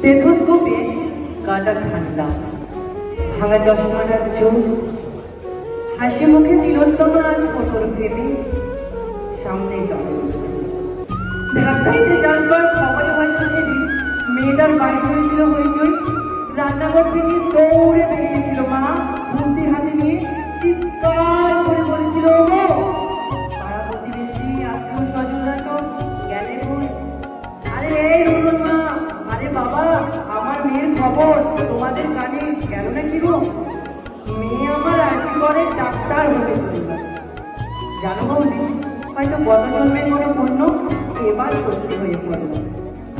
স্টেথোস্কোপে কাটা ঠান্ডা ভাঙা চশমাটার চোখ মুখে তিলোত্তম রাজ ফসল ভেবে সামনে চলে ঢাকাইতে জানবার খবরে হয়তো সেদিন, মেয়েটার বাড়ি হয়েছিল হইচই। রান্নাঘর থেকে দৌড়ে বেরিয়েছিল মা বুদ্ধি হাতে নিয়ে তোমাদের কানে গেল না কি গো? মেয়ে আমার আর্টি করে ডাক্তার হতে জানো বৌদি, হয়তো গত জন্মের কোনো পুণ্য এবার সত্যি হয়ে পড়ল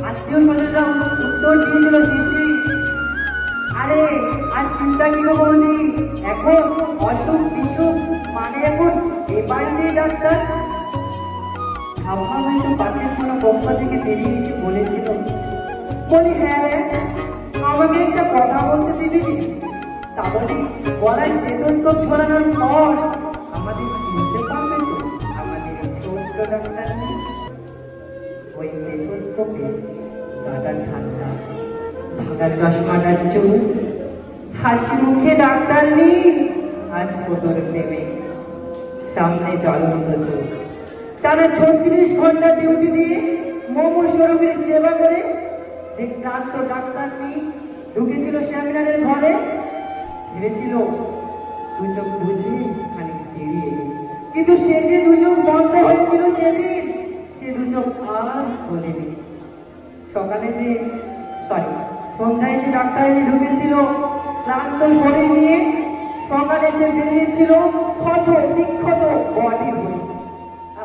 আত্মীয় স্বজনরা উত্তর দিয়েছিল দিদি আরে, আর চিন্তা কি গো বৌদি? এখন অসুখ বিসুখ মানে এখন এ বাড়িতে ডাক্তার? আবহাওয়া হয়তো পাশের কোনো পক্ষ থেকে বেরিয়ে এসে বলেছিল। বলি হ্যাঁ আমাকে একটা কথা বলতে দিবি তা বলি গলায় স্টেথোস্কোপ ঝোলানোর পর আমাদের চিনতে পারবে তো, আমাদের ছোট্ট ডাক্তার নেই? ওই স্টেথোস্কোপে কাটা ঠান্ডা, ভাঙা চশমাটার চুল, হাসি মুখে ডাক্তার নেই আজ ফটোর প্রেমে সামনে জ্বলন্ত চোখ টানা ছত্রিশ ঘণ্টা ডিউটি দিয়ে মোমো স্বরূপের সেবা করে যে ক্লান্ত ডাক্তারটি ঢুকেছিল সেমিনারের ঘরে? ভেবেছিল দুচোখ বুঝে খানিক বেরিয়ে কিন্তু সে যে দুচোখ বন্ধ হয়েছিল সেদিন, সে দুচোখ আর খোলেনি। সকালে যে সরি সন্ধ্যায় যে ডাক্তারটি ঢুকেছিল, ক্লান্ত শরীর নিয়ে সকালে সে বেরিয়েছিল ক্ষত বিক্ষত বডি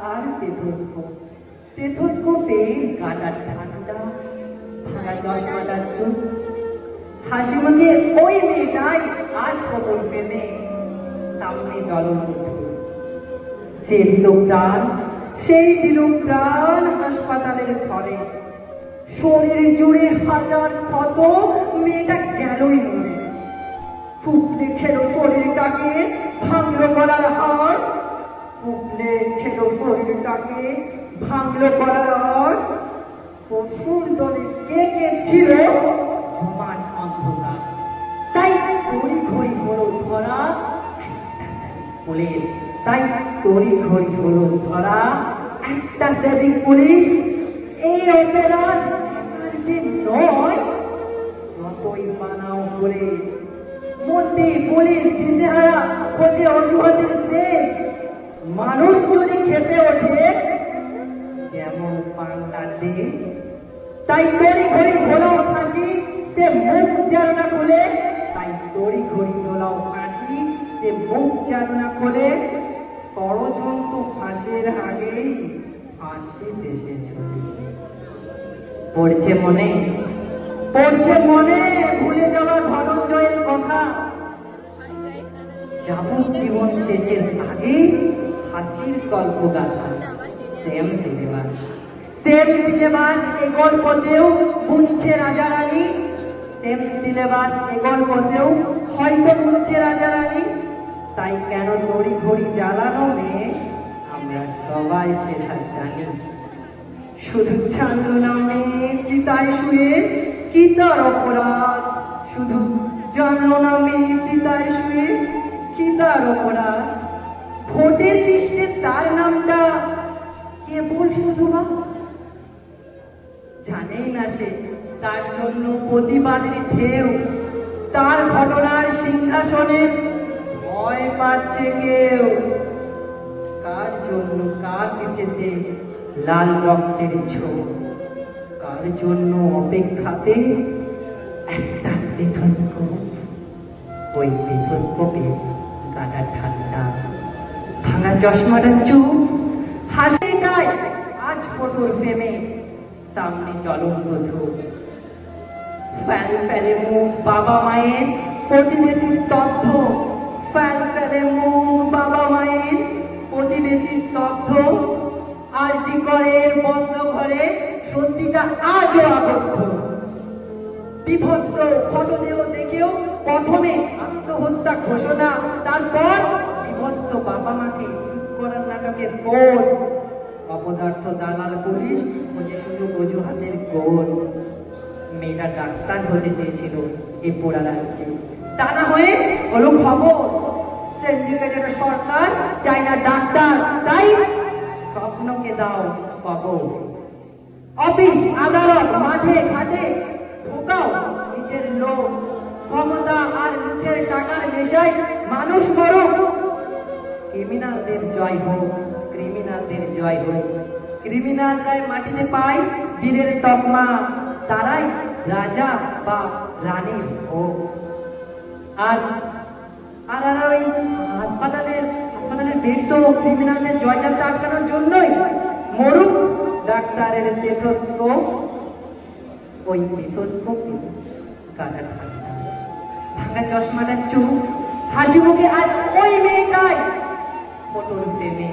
আর স্টেথোস্কোপ স্টেথোস্কোপে কাটা ঠান্ডা ভাঙা চশমাটার চুপ হাসি ওই মেয়েটাই আজ খবর পেতে সামনে জ্বলন্ত যে দিল প্রাণ, সেই দিল প্রাণ হাসপাতালের ঘরে। শরীর জুড়ে হাজার ক্ষত মেয়েটা গেলই মরে ফুপলে খেলো শরীরটাকে, ভাঙলো গলার হাড় ফুপলে খেলো শরীরটাকে, ভাঙলো গলার হাড় পশুর দলে কে কে ছিল? পুলিশ তাই তড়ি ঘড়ি হলো ধরা। একটা সেভিং পুলিশ এই নয় মানাও করে মন্ত্রী পুলিশ খেতে ওঠে, যেমন পান্তা দে তাই তড়ি ঘড়ি ঘোলাও ফাঁসি মুখ জানলা খুলে, তাই তড়ি ঘড়ি ঘোলাও ফাঁসি সে মুখ জানলা খুলে ষড়যন্ত্র ফাঁসের আগেই ফাঁসি দেশে পড়ছে মনে? পড়ছে মনে, ভুলে যাওয়া ধনঞ্জয়ের কথা। যাবজ্জীবন শেষের আগে হাসির গল্প গাথা। সেম সিলেবাস সেম সিলেবাস এ গল্পতেও বুঝছে রাজা রানী সেম সিলেবাস এ গল্পতেও হয়তো বুঝছে রাজা রানী তাই কেন তড়ি ঘড়ি জ্বালানো মেয়ে আমরা সবাই সেটা জানি। শুধু জানলো না মেয়ে চিতায় শুয়ে কি তার অপরাধ। শুধু জানলো না মেয়ে চিতায় শুয়ে কি তার অপরাধ। ভোটের লিস্টে তার নামটা কেবল শুধু বা জানেই না সে, তার জন্য প্রতিবাদের ঢেউ, তার ঘটনার সিংহাসনে ভয় পাচ্ছে কেউ? কার জন্য কার পিঠেতে লাল রক্তের ঝোঁক কার জন্য অপেক্ষাতে একটা স্টেথোস্কোপ ওই স্টেথোস্কোপে গাটা ঠান্ডা? ভাঙা চশমাটা চুপ হাসিটাই আজ ফটোর প্রেমে সামনে জ্বলন্ত ধূপ। ফ্যাল ফেলে মুখ, বাবা মায়ের প্রতিবেশীর তথ্য। ফ্যাল ফেলে মুখ বাবা মায়ের প্রতিবেশীর তথ্য আর জি করে বন্ধ ঘরে, সত্যিটা আজও আবদ্ধ। বিভক্ত ক্ষতদেহ দেখেও প্রথমে আত্মহত্যা ঘোষণা, তারপর বিভক্ত বাবা মাকে করার নাটকের পর অপদার্থ দালাল পুলিশ খুঁজে শুধু অজুহাতের গোল মেয়েটা ডাক্তার হতে চেয়েছিল এই পোড়া রাজ্যে। তা হয়ে হলো খবর। সিন্ডিকেটের সরকার, চাই না ডাক্তার, তাই স্বপ্নকে দাও খবর অফিস, আদালত, মাঠে, ঘাটে ঢোকাও নিজের লোক। ক্ষমতা আর নিজের টাকার নেশায় মানুষ মরো ক্রিমিনালদের জয় হোক, ক্রিমিনালদের জয় হোক। ক্রিমিনালরাই মাটিতে পায় বীরের তকমা, তারাই রাজা বা রানী হোক। আর আর আর ওই হাসপাতালের হাসপাতালের তো ক্রিমিনালদের আটকানোর জন্যই মরুক ডাক্তারের স্টেথোস্কোপ ওই ভাঙা চশমাটা চুপ হাসি মুখে আজ ওই মেয়েটাই ফটোর প্রেমে।